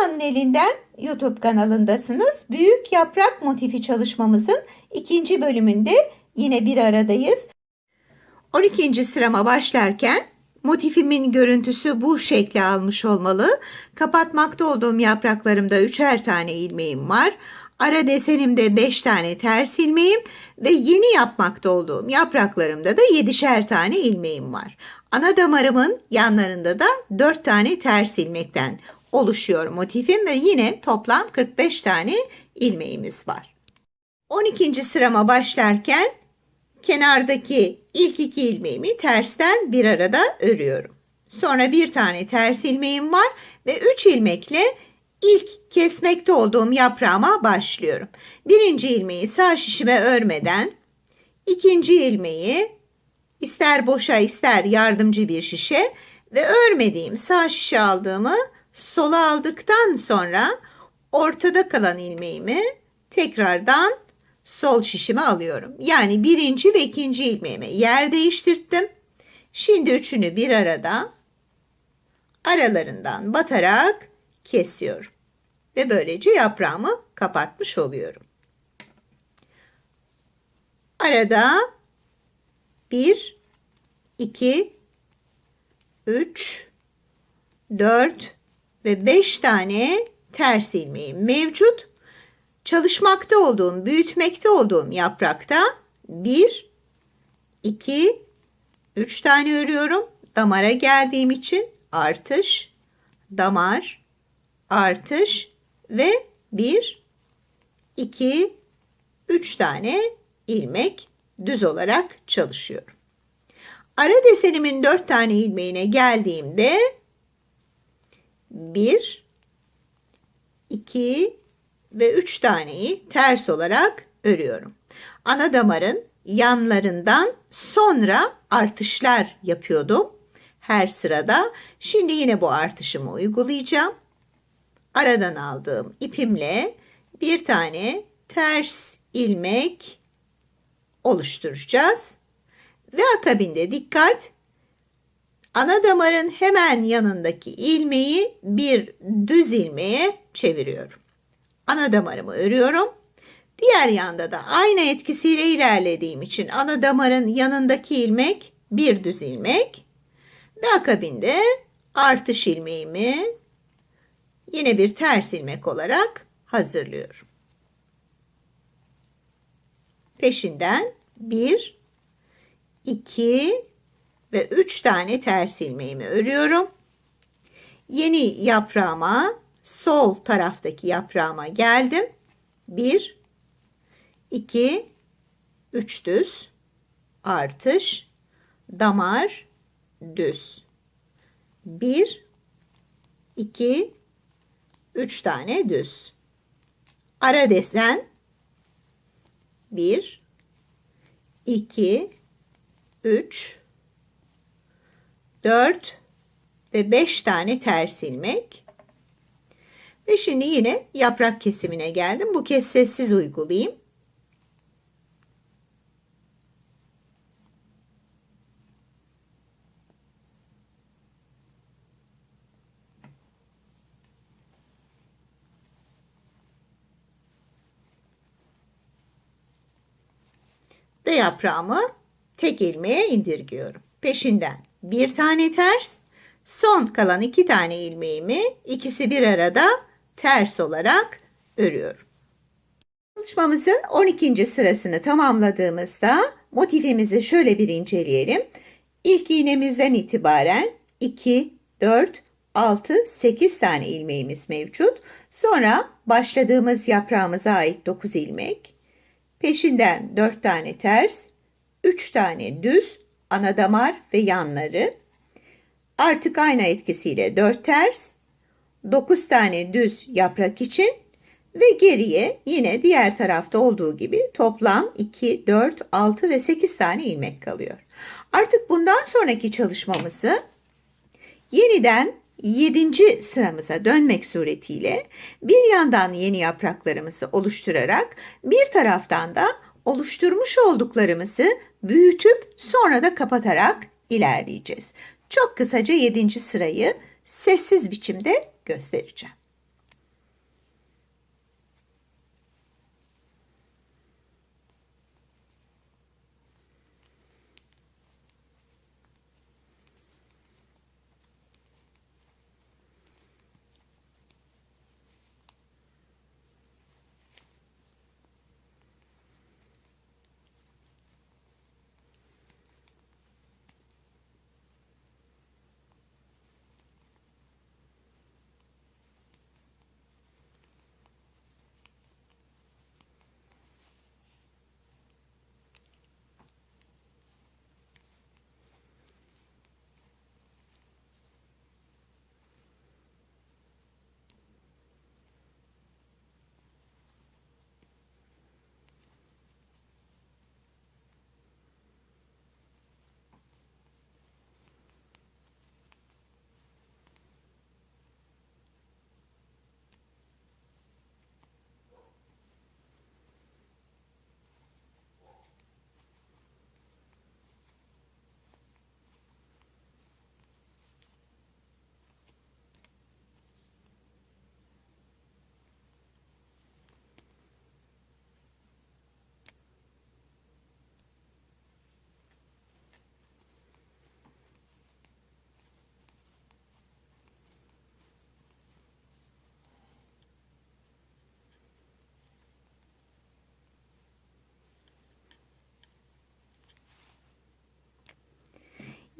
Suna'nın elinden YouTube kanalındasınız. Büyük yaprak motifi çalışmamızın ikinci bölümünde yine bir aradayız. 12. sırama başlarken motifimin görüntüsü bu şekli almış olmalı. Kapatmakta olduğum yapraklarımda üçer tane ilmeğim var. Ara desenimde 5 tane ters ilmeğim ve yeni yapmakta olduğum yapraklarımda da 7'şer tane ilmeğim var. Ana damarımın yanlarında da 4 tane ters ilmekten oluşuyor motifim ve yine toplam 45 tane ilmeğimiz var. 12. sırama başlarken kenardaki ilk iki ilmeğimi tersten bir arada örüyorum. Sonra bir tane ters ilmeğim var ve 3 ilmekle ilk kesmekte olduğum yaprağıma başlıyorum. Birinci ilmeği sağ şişime örmeden ikinci ilmeği ister boşa ister yardımcı bir şişe ve örmediğim sağ şişe aldığımı sola aldıktan sonra ortada kalan ilmeğimi tekrardan sol şişime alıyorum. Yani birinci ve ikinci ilmeğime yer değiştirdim. Şimdi üçünü bir arada aralarından batarak kesiyorum. Ve böylece yaprağımı kapatmış oluyorum. Arada 1, 2, 3, 4 ve 5 tane ters ilmeğim mevcut. Çalışmakta olduğum, büyütmekte olduğum yaprakta 1, 2, 3 tane örüyorum. Damara geldiğim için artış, damar, artış ve 1, 2, 3 tane ilmek düz olarak çalışıyorum. Ara desenimin 4 tane ilmeğine geldiğimde 1, 2 ve 3 taneyi ters olarak örüyorum. Ana damarın yanlarından sonra artışlar yapıyordum her sırada. Şimdi yine bu artışımı uygulayacağım. Aradan aldığım ipimle bir tane ters ilmek oluşturacağız. Ve akabinde dikkat ana damarın hemen yanındaki ilmeği bir düz ilmeğe çeviriyorum. Ana damarımı örüyorum. Diğer yanda da aynı etkisiyle ilerlediğim için ana damarın yanındaki ilmek bir düz ilmek ve akabinde artış ilmeğimi yine bir ters ilmek olarak hazırlıyorum. Peşinden 1 2 ve 3 tane ters ilmeğimi örüyorum. Yeni yaprağıma sol taraftaki yaprağıma geldim. 1 2 3 düz artış damar düz. 1 2 3 tane düz. Ara desen 1 2 3 4 ve 5 tane ters ilmek. Ve şimdi yine yaprak kesimine geldim. Bu kez sessiz uygulayayım. Ve yaprağımı tek ilmeğe indirgiyorum. Peşinden bir tane ters, son kalan iki tane ilmeğimi ikisi bir arada ters olarak örüyorum. Çalışmamızın 12. sırasını tamamladığımızda motifimizi şöyle bir inceleyelim. İlk iğnemizden itibaren 2, 4, 6, 8 tane ilmeğimiz mevcut. Sonra başladığımız yaprağımıza ait 9 ilmek. Peşinden 4 tane ters, 3 tane düz, ana damar ve yanları. Artık ayna etkisiyle 4 ters, 9 tane düz yaprak için ve geriye yine diğer tarafta olduğu gibi toplam 2, 4, 6 ve 8 tane ilmek kalıyor. Artık bundan sonraki çalışmamızı yeniden 7. sıramıza dönmek suretiyle bir yandan yeni yapraklarımızı oluşturarak bir taraftan da oluşturmuş olduklarımızı büyütüp sonra da kapatarak ilerleyeceğiz. Çok kısaca 7. sırayı sessiz biçimde göstereceğim.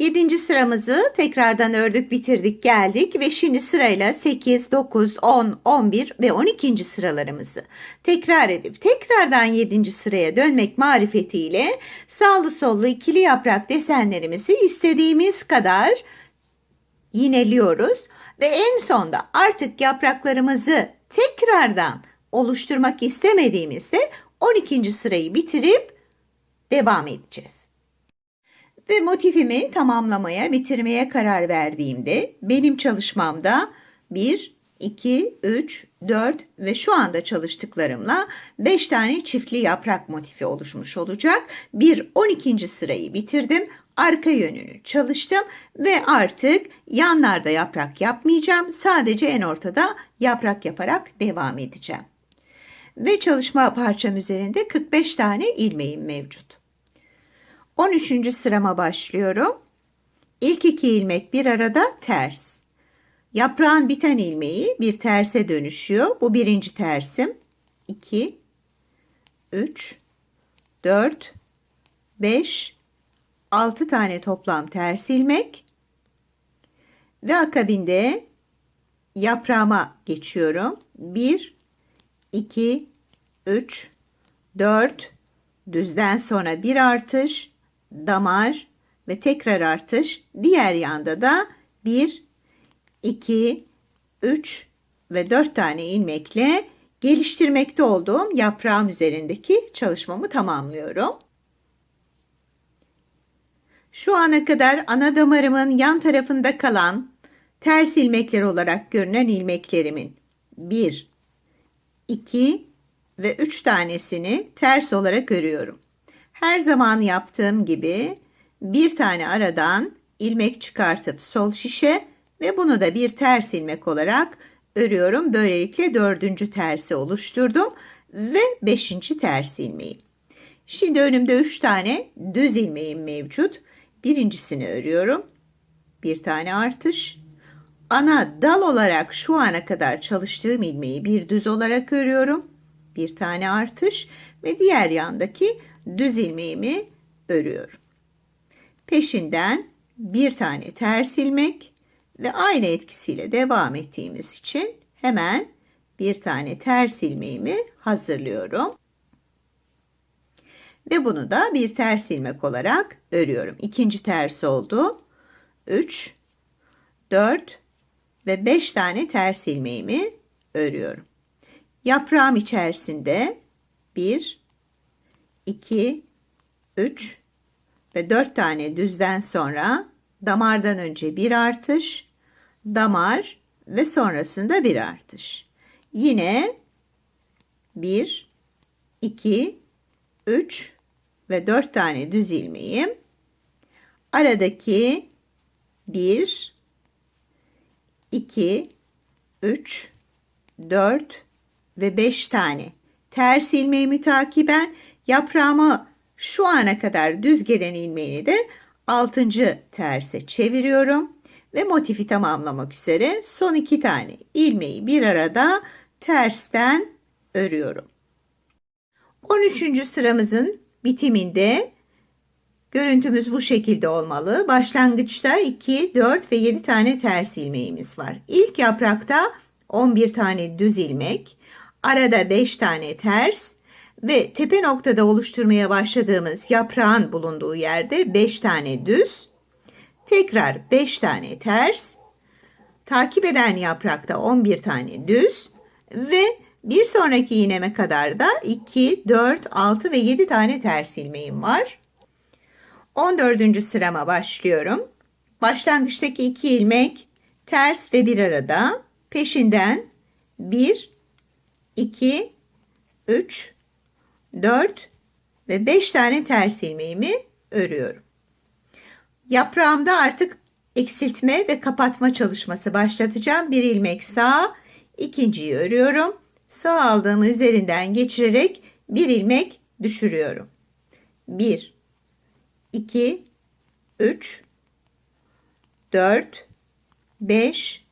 Yedinci sıramızı tekrardan ördük, bitirdik, geldik ve şimdi sırayla 8, 9, 10, 11 ve 12. sıralarımızı tekrar edip tekrardan 7. sıraya dönmek marifetiyle sağlı sollu ikili yaprak desenlerimizi istediğimiz kadar yineliyoruz ve en sonda artık yapraklarımızı tekrardan oluşturmak istemediğimizde 12. sırayı bitirip devam edeceğiz. Ve motifimi tamamlamaya, bitirmeye karar verdiğimde benim çalışmamda 1, 2, 3, 4 ve şu anda çalıştıklarımla 5 tane çiftli yaprak motifi oluşmuş olacak. Bir 12. sırayı bitirdim. Arka yönünü çalıştım ve artık yanlarda yaprak yapmayacağım. Sadece en ortada yaprak yaparak devam edeceğim. Ve çalışma parçam üzerinde 45 tane ilmeğim mevcut. 13. sırama başlıyorum. İlk iki ilmek bir arada ters. Yaprağın biten ilmeği bir terse dönüşüyor. Bu birinci tersim. 2 3 4 5 6 tane toplam ters ilmek ve akabinde yaprağıma geçiyorum. 1 2 3 4 düzden sonra bir artış damar ve tekrar artış. Diğer yanda da 1, 2, 3 ve 4 tane ilmekle geliştirmekte olduğum yaprağım üzerindeki çalışmamı tamamlıyorum. Şu ana kadar ana damarımın yan tarafında kalan ters ilmekler olarak görünen ilmeklerimin 1, 2 ve 3 tanesini ters olarak örüyorum. Her zaman yaptığım gibi bir tane aradan ilmek çıkartıp sol şişe ve bunu da bir ters ilmek olarak örüyorum. Böylelikle dördüncü tersi oluşturdum ve beşinci ters ilmeği. Şimdi önümde üç tane düz ilmeğim mevcut. Birincisini örüyorum. Bir tane artış. Ana dal olarak şu ana kadar çalıştığım ilmeği bir düz olarak örüyorum. Bir tane artış ve diğer yandaki düz ilmeğimi örüyorum. Peşinden bir tane ters ilmek ve aynı etkisiyle devam ettiğimiz için hemen bir tane ters ilmeğimi hazırlıyorum. Ve bunu da bir ters ilmek olarak örüyorum. İkinci ters oldu. 3, 4 ve 5 tane ters ilmeğimi örüyorum. Yaprağım içerisinde 1, 2, 3 ve 4 tane düzden sonra damardan önce bir artış, damar ve sonrasında bir artış. Yine 1, 2, 3 ve 4 tane düz ilmeğim. Aradaki 1, 2, 3, 4 ve 5 tane ters ilmeğimi takiben Yaprağımı şu ana kadar düz gelen ilmeğini de 6. terse çeviriyorum ve motifi tamamlamak üzere son iki tane ilmeği bir arada tersten örüyorum. 13. sıramızın bitiminde görüntümüz bu şekilde olmalı. Başlangıçta 2, 4 ve 7 tane ters ilmeğimiz var. İlk yaprakta 11 tane düz ilmek, arada 5 tane ters, ve tepe noktada oluşturmaya başladığımız yaprağın bulunduğu yerde 5 tane düz, tekrar 5 tane ters, takip eden yaprakta 11 tane düz ve bir sonraki iğneme kadar da 2, 4, 6 ve 7 tane ters ilmeğim var. 14. sırama başlıyorum. Başlangıçtaki 2 ilmek ters ve bir arada. Peşinden 1, 2, 3, 4 ve 5 tane ters ilmeğimi örüyorum. Yaprağımda artık eksiltme ve kapatma çalışması başlatacağım. Bir ilmek sağ, ikinciyi örüyorum. Sağ aldığımı üzerinden geçirerek bir ilmek düşürüyorum. 1 2 3 4 5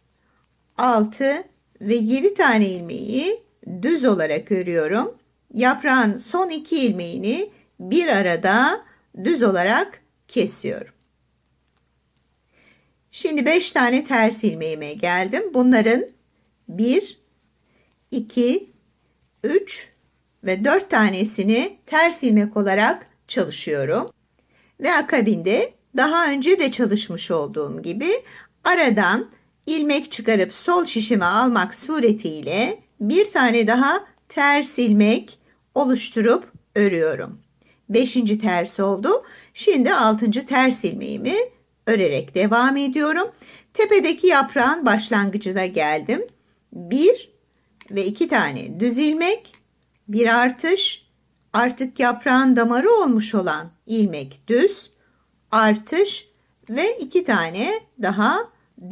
6 ve 7 tane ilmeği düz olarak örüyorum yaprağın son iki ilmeğini bir arada düz olarak kesiyorum. Şimdi 5 tane ters ilmeğime geldim. Bunların 1, 2, 3 ve 4 tanesini ters ilmek olarak çalışıyorum. Ve akabinde daha önce de çalışmış olduğum gibi aradan ilmek çıkarıp sol şişime almak suretiyle bir tane daha ters ilmek oluşturup örüyorum. Beşinci ters oldu. Şimdi altıncı ters ilmeğimi örerek devam ediyorum. Tepedeki yaprağın başlangıcına geldim. Bir ve iki tane düz ilmek, bir artış, artık yaprağın damarı olmuş olan ilmek düz, artış ve iki tane daha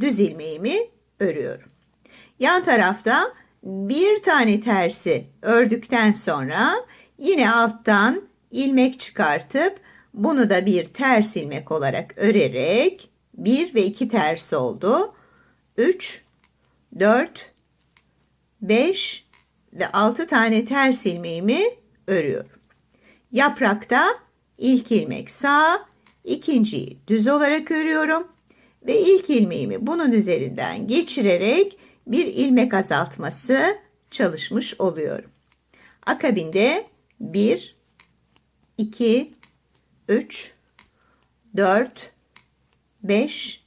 düz ilmeğimi örüyorum. Yan tarafta bir tane tersi ördükten sonra yine alttan ilmek çıkartıp bunu da bir ters ilmek olarak örerek 1 ve 2 ters oldu. 3 4 5 ve 6 tane ters ilmeğimi örüyorum. Yaprakta ilk ilmek sağ, ikinciyi düz olarak örüyorum ve ilk ilmeğimi bunun üzerinden geçirerek bir ilmek azaltması çalışmış oluyorum. Akabinde 1 2 3 4 5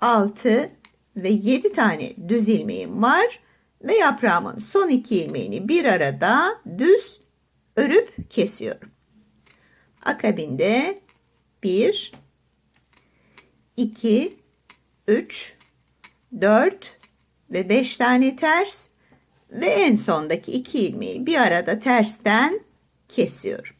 6 ve 7 tane düz ilmeğim var ve yaprağımın son iki ilmeğini bir arada düz örüp kesiyorum. Akabinde 1 2 3 4 ve 5 tane ters ve en sondaki iki ilmeği bir arada tersten kesiyorum.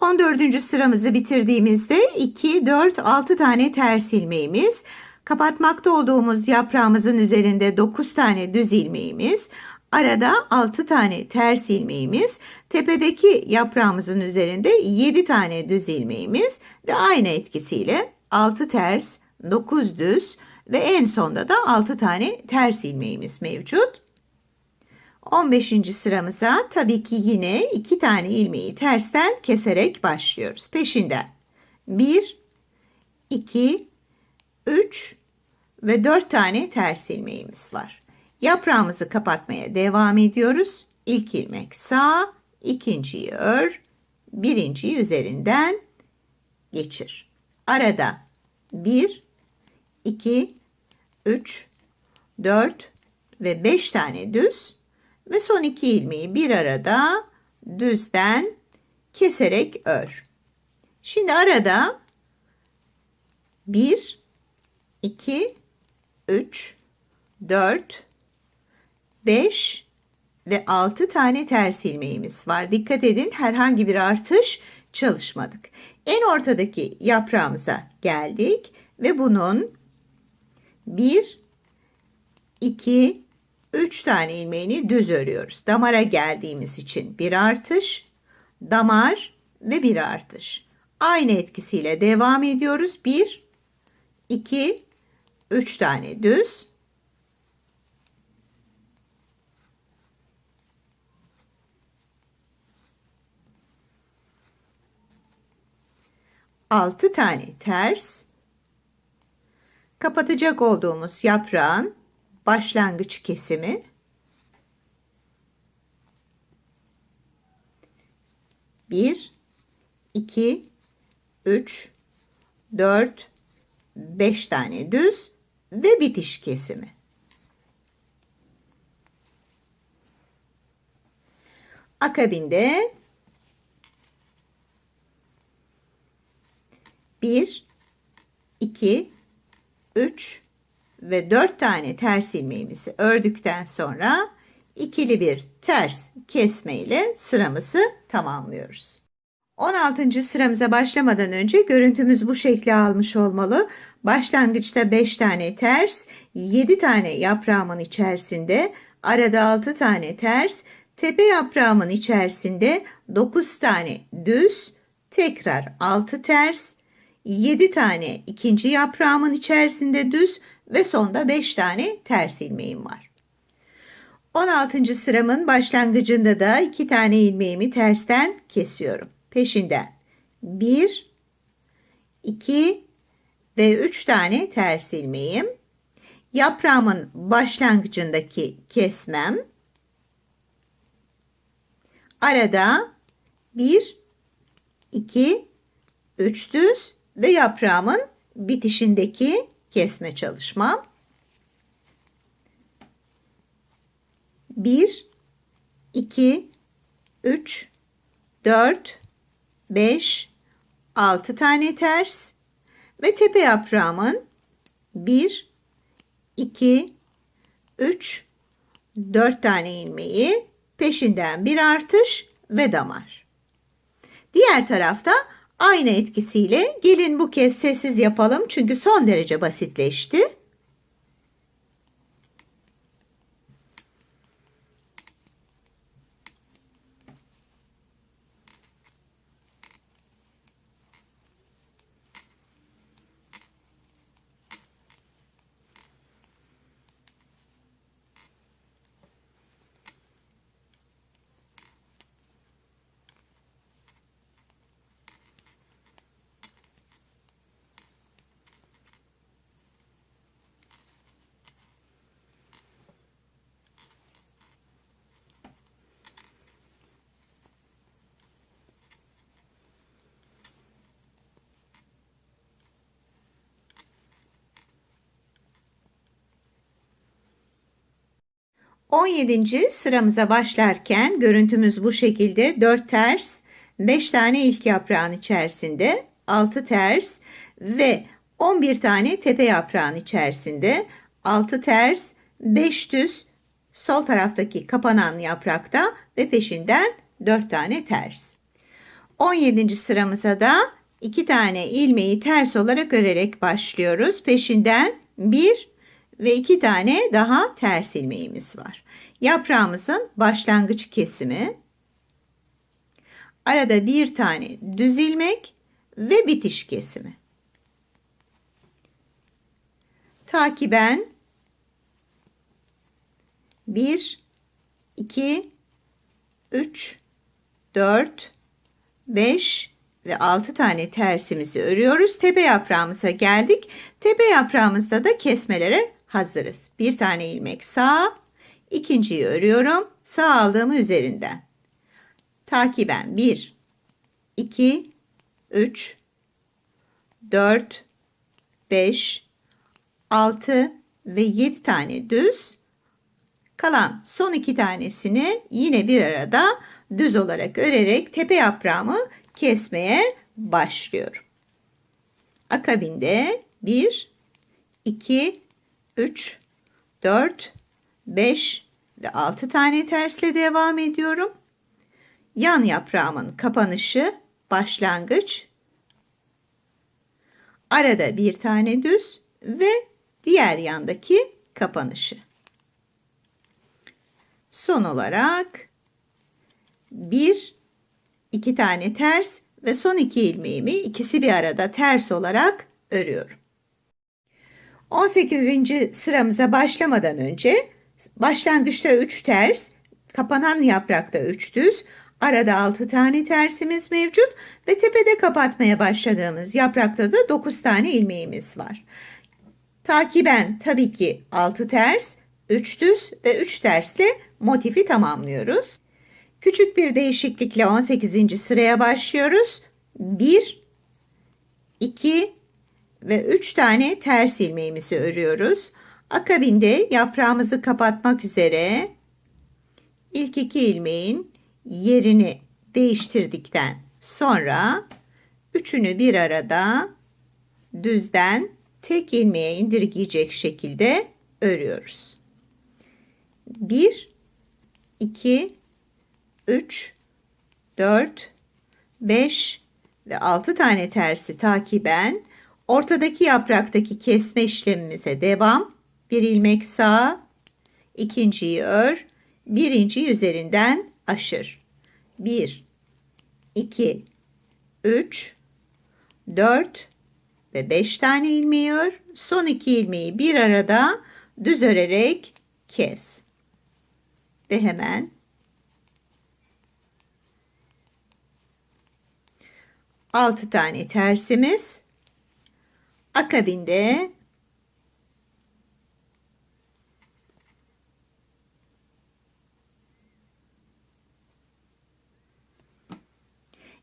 14. sıramızı bitirdiğimizde 2, 4, 6 tane ters ilmeğimiz, kapatmakta olduğumuz yaprağımızın üzerinde 9 tane düz ilmeğimiz, arada 6 tane ters ilmeğimiz, tepedeki yaprağımızın üzerinde 7 tane düz ilmeğimiz ve aynı etkisiyle 6 ters, 9 düz ve en sonda da 6 tane ters ilmeğimiz mevcut. 15. sıramıza tabii ki yine 2 tane ilmeği tersten keserek başlıyoruz. Peşinden 1, 2, 3 ve 4 tane ters ilmeğimiz var. Yaprağımızı kapatmaya devam ediyoruz. İlk ilmek sağ, ikinciyi ör, birinciyi üzerinden geçir. Arada 1, 2, 3, 4 ve 5 tane düz ve son iki ilmeği bir arada düzden keserek ör. Şimdi arada 1, 2, 3, 4, 5 ve 6 tane ters ilmeğimiz var. Dikkat edin herhangi bir artış çalışmadık. En ortadaki yaprağımıza geldik ve bunun 1, 2, 3 tane ilmeğini düz örüyoruz. Damara geldiğimiz için bir artış, damar ve bir artış. Aynı etkisiyle devam ediyoruz. 1, 2, 3 tane düz. Altı tane ters. Kapatacak olduğumuz yaprağın başlangıç kesimi bir, iki, üç, dört, beş tane düz ve bitiş kesimi. Akabinde bir, iki, üç, ve 4 tane ters ilmeğimizi ördükten sonra ikili bir ters kesme ile sıramızı tamamlıyoruz. 16. sıramıza başlamadan önce görüntümüz bu şekli almış olmalı. Başlangıçta 5 tane ters, 7 tane yaprağımın içerisinde, arada 6 tane ters, tepe yaprağımın içerisinde 9 tane düz, tekrar 6 ters, 7 tane ikinci yaprağımın içerisinde düz ve sonda 5 tane ters ilmeğim var. 16. sıramın başlangıcında da 2 tane ilmeğimi tersten kesiyorum. Peşinden 1 2 ve 3 tane ters ilmeğim. Yaprağımın başlangıcındaki kesmem. Arada 1 2 3 düz ve yaprağımın bitişindeki kesme çalışmam. 1 2 3 4 5 6 tane ters ve tepe yaprağımın 1 2 3 4 tane ilmeği peşinden bir artış ve damar. Diğer tarafta aynı etkisiyle gelin bu kez sessiz yapalım çünkü son derece basitleşti. 17. sıramıza başlarken görüntümüz bu şekilde 4 ters, 5 tane ilk yaprağın içerisinde, 6 ters ve 11 tane tepe yaprağın içerisinde, 6 ters, 5 düz sol taraftaki kapanan yaprakta ve peşinden 4 tane ters. 17. sıramıza da 2 tane ilmeği ters olarak örerek başlıyoruz. Peşinden 1 ve iki tane daha ters ilmeğimiz var. Yaprağımızın başlangıç kesimi, arada bir tane düz ilmek ve bitiş kesimi. Takiben 1 2 3 4 5 ve 6 tane tersimizi örüyoruz. Tepe yaprağımıza geldik. Tepe yaprağımızda da kesmelere hazırız. Bir tane ilmek sağ, ikinciyi örüyorum. Sağ aldığımı üzerinden. Takiben 1, 2, 3, 4, 5, 6 ve 7 tane düz. Kalan son iki tanesini yine bir arada düz olarak örerek tepe yaprağımı kesmeye başlıyorum. Akabinde 1, 2, 3, 4, 5 ve 6 tane tersle devam ediyorum. Yan yaprağımın kapanışı başlangıç. Arada bir tane düz ve diğer yandaki kapanışı. Son olarak bir, iki tane ters ve son iki ilmeğimi ikisi bir arada ters olarak örüyorum. 18. sıramıza başlamadan önce başlangıçta 3 ters, kapanan yaprakta 3 düz, arada 6 tane tersimiz mevcut ve tepede kapatmaya başladığımız yaprakta da 9 tane ilmeğimiz var. Takiben tabii ki 6 ters, 3 düz ve 3 tersle motifi tamamlıyoruz. Küçük bir değişiklikle 18. sıraya başlıyoruz. 1 2 ve 3 tane ters ilmeğimizi örüyoruz. Akabinde yaprağımızı kapatmak üzere ilk iki ilmeğin yerini değiştirdikten sonra üçünü bir arada düzden tek ilmeğe indirgeyecek şekilde örüyoruz. 1 2 3 4 5 ve 6 tane tersi takiben Ortadaki yapraktaki kesme işlemimize devam. Bir ilmek sağ, ikinciyi ör, birinci üzerinden aşır. 1, 2, 3, 4 ve 5 tane ilmeği ör. Son iki ilmeği bir arada düz örerek kes. Ve hemen altı tane tersimiz Akabinde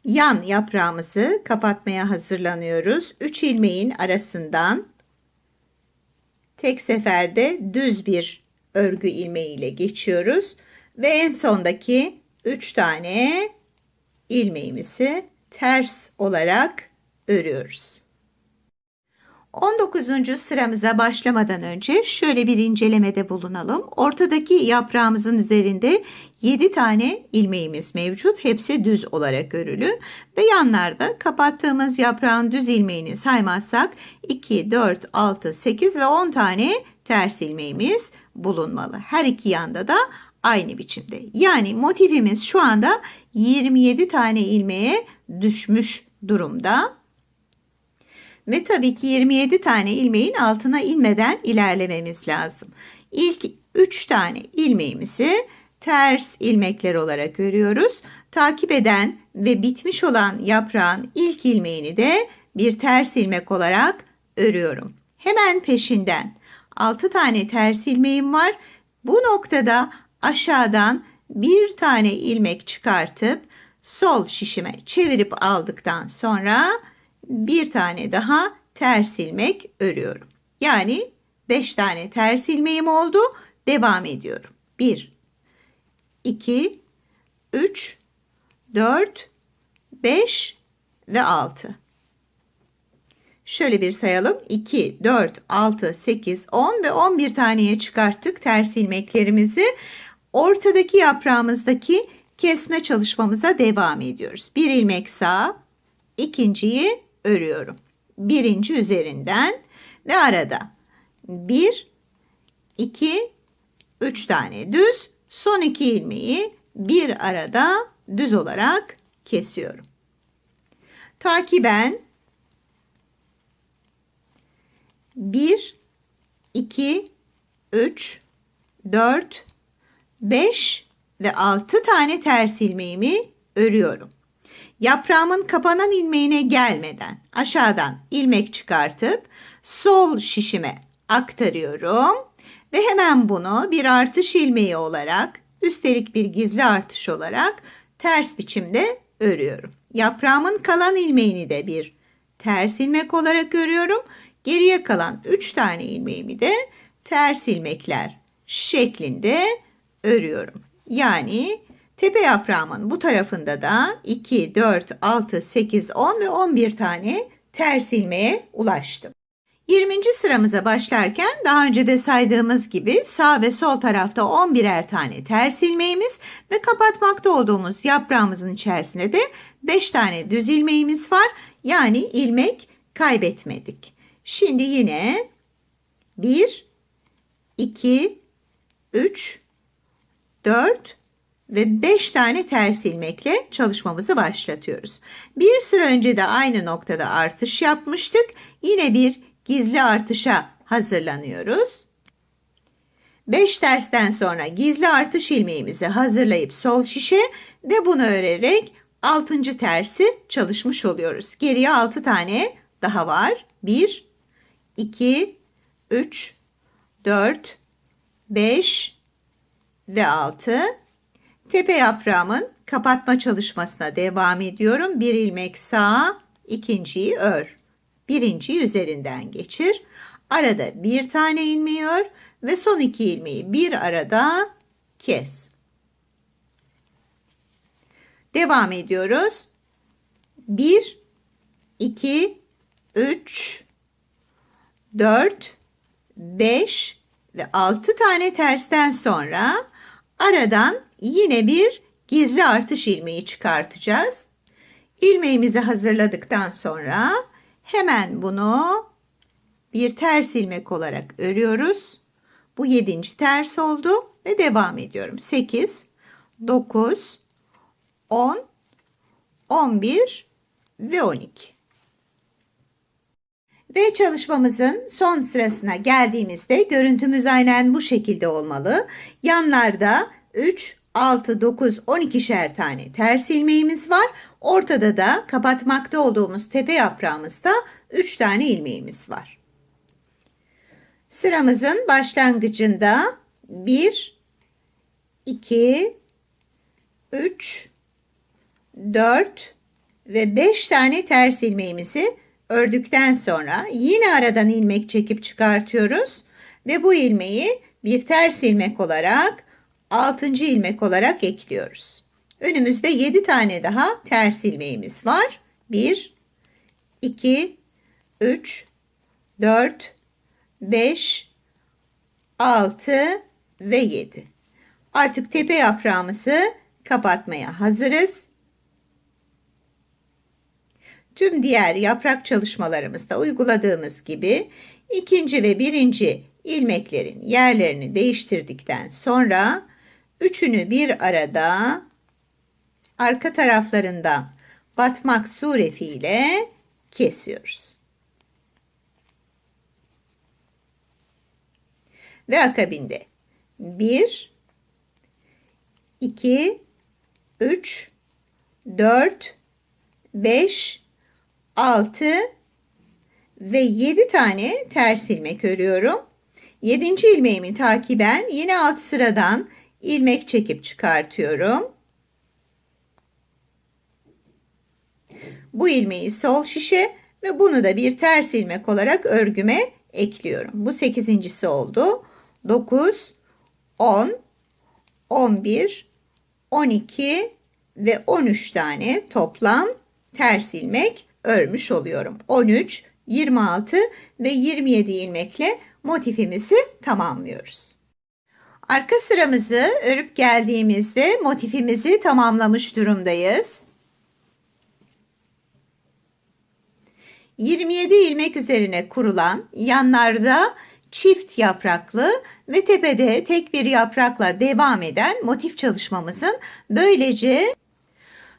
yan yaprağımızı kapatmaya hazırlanıyoruz. 3 ilmeğin arasından tek seferde düz bir örgü ilmeği ile geçiyoruz ve en sondaki 3 tane ilmeğimizi ters olarak örüyoruz. 19. sıramıza başlamadan önce şöyle bir incelemede bulunalım. Ortadaki yaprağımızın üzerinde 7 tane ilmeğimiz mevcut. Hepsi düz olarak örülü ve yanlarda kapattığımız yaprağın düz ilmeğini saymazsak 2, 4, 6, 8 ve 10 tane ters ilmeğimiz bulunmalı. Her iki yanda da aynı biçimde. Yani motifimiz şu anda 27 tane ilmeğe düşmüş durumda. Ve tabii ki 27 tane ilmeğin altına inmeden ilerlememiz lazım. İlk 3 tane ilmeğimizi ters ilmekler olarak örüyoruz. Takip eden ve bitmiş olan yaprağın ilk ilmeğini de bir ters ilmek olarak örüyorum. Hemen peşinden 6 tane ters ilmeğim var. Bu noktada aşağıdan bir tane ilmek çıkartıp sol şişime çevirip aldıktan sonra bir tane daha ters ilmek örüyorum. Yani 5 tane ters ilmeğim oldu. Devam ediyorum. 1 2 3 4 5 ve 6. Şöyle bir sayalım. 2, 4, 6, 8, 10 ve 11 taneye çıkarttık ters ilmeklerimizi. Ortadaki yaprağımızdaki kesme çalışmamıza devam ediyoruz. Bir ilmek sağ, ikinciyi örüyorum. Birinci üzerinden ve arada bir, iki, üç tane düz, son iki ilmeği bir arada düz olarak kesiyorum. Takiben 1 2 3 4 5 ve 6 tane ters ilmeğimi örüyorum. Yaprağımın kapanan ilmeğine gelmeden aşağıdan ilmek çıkartıp sol şişime aktarıyorum ve hemen bunu bir artış ilmeği olarak üstelik bir gizli artış olarak ters biçimde örüyorum. Yaprağımın kalan ilmeğini de bir ters ilmek olarak örüyorum. Geriye kalan 3 tane ilmeğimi de ters ilmekler şeklinde örüyorum. Yani tepe yaprağımın bu tarafında da 2, 4, 6, 8, 10 ve 11 tane ters ilmeğe ulaştım. 20. sıramıza başlarken daha önce de saydığımız gibi sağ ve sol tarafta 11'er tane ters ilmeğimiz ve kapatmakta olduğumuz yaprağımızın içerisinde de 5 tane düz ilmeğimiz var. Yani ilmek kaybetmedik. Şimdi yine 1, 2, 3, 4 ve 5 tane ters ilmekle çalışmamızı başlatıyoruz. Bir sıra önce de aynı noktada artış yapmıştık. Yine bir gizli artışa hazırlanıyoruz. 5 tersten sonra gizli artış ilmeğimizi hazırlayıp sol şişe ve bunu örerek 6. tersi çalışmış oluyoruz. Geriye 6 tane daha var. 1 2 3 4 5 ve 6 tepe yaprağımın kapatma çalışmasına devam ediyorum. Bir ilmek sağ, ikinciyi ör. Birinciyi üzerinden geçir. Arada bir tane ilmeği ör ve son iki ilmeği bir arada kes. Devam ediyoruz. 1 2 3 4 5 ve 6 tane tersten sonra aradan yine bir gizli artış ilmeği çıkartacağız. İlmeğimizi hazırladıktan sonra hemen bunu bir ters ilmek olarak örüyoruz. Bu yedinci ters oldu ve devam ediyorum. 8, 9, 10, 11 ve 12. Ve çalışmamızın son sırasına geldiğimizde görüntümüz aynen bu şekilde olmalı. Yanlarda 3, 6, 9, 12'şer tane ters ilmeğimiz var. Ortada da kapatmakta olduğumuz tepe yaprağımızda 3 tane ilmeğimiz var. Sıramızın başlangıcında 1, 2, 3, 4 ve 5 tane ters ilmeğimizi ördükten sonra yine aradan ilmek çekip çıkartıyoruz ve bu ilmeği bir ters ilmek olarak 6. ilmek olarak ekliyoruz. Önümüzde 7 tane daha ters ilmeğimiz var. 1 2 3 4 5 6 ve 7. Artık tepe yaprağımızı kapatmaya hazırız. Tüm diğer yaprak çalışmalarımızda uyguladığımız gibi ikinci ve birinci ilmeklerin yerlerini değiştirdikten sonra üçünü bir arada arka taraflarından batmak suretiyle kesiyoruz. Ve akabinde 1 2 3 4 5 6 ve 7 tane ters ilmek örüyorum. 7. ilmeğimi takiben yine alt sıradan ilmek çekip çıkartıyorum. Bu ilmeği sol şişe ve bunu da bir ters ilmek olarak örgüme ekliyorum. Bu sekizincisi oldu. 9, 10, 11, 12 ve 13 tane toplam ters ilmek örmüş oluyorum. 13, 26 ve 27 ilmekle motifimizi tamamlıyoruz. Arka sıramızı örüp geldiğimizde motifimizi tamamlamış durumdayız. 27 ilmek üzerine kurulan yanlarda çift yapraklı ve tepede tek bir yaprakla devam eden motif çalışmamızın böylece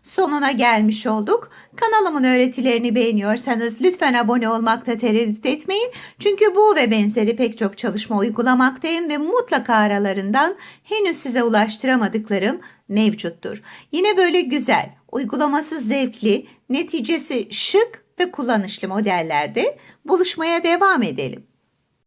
sonuna gelmiş olduk. Kanalımın öğretilerini beğeniyorsanız lütfen abone olmakta tereddüt etmeyin. Çünkü bu ve benzeri pek çok çalışma uygulamaktayım ve mutlaka aralarından henüz size ulaştıramadıklarım mevcuttur. Yine böyle güzel, uygulaması zevkli, neticesi şık ve kullanışlı modellerde buluşmaya devam edelim.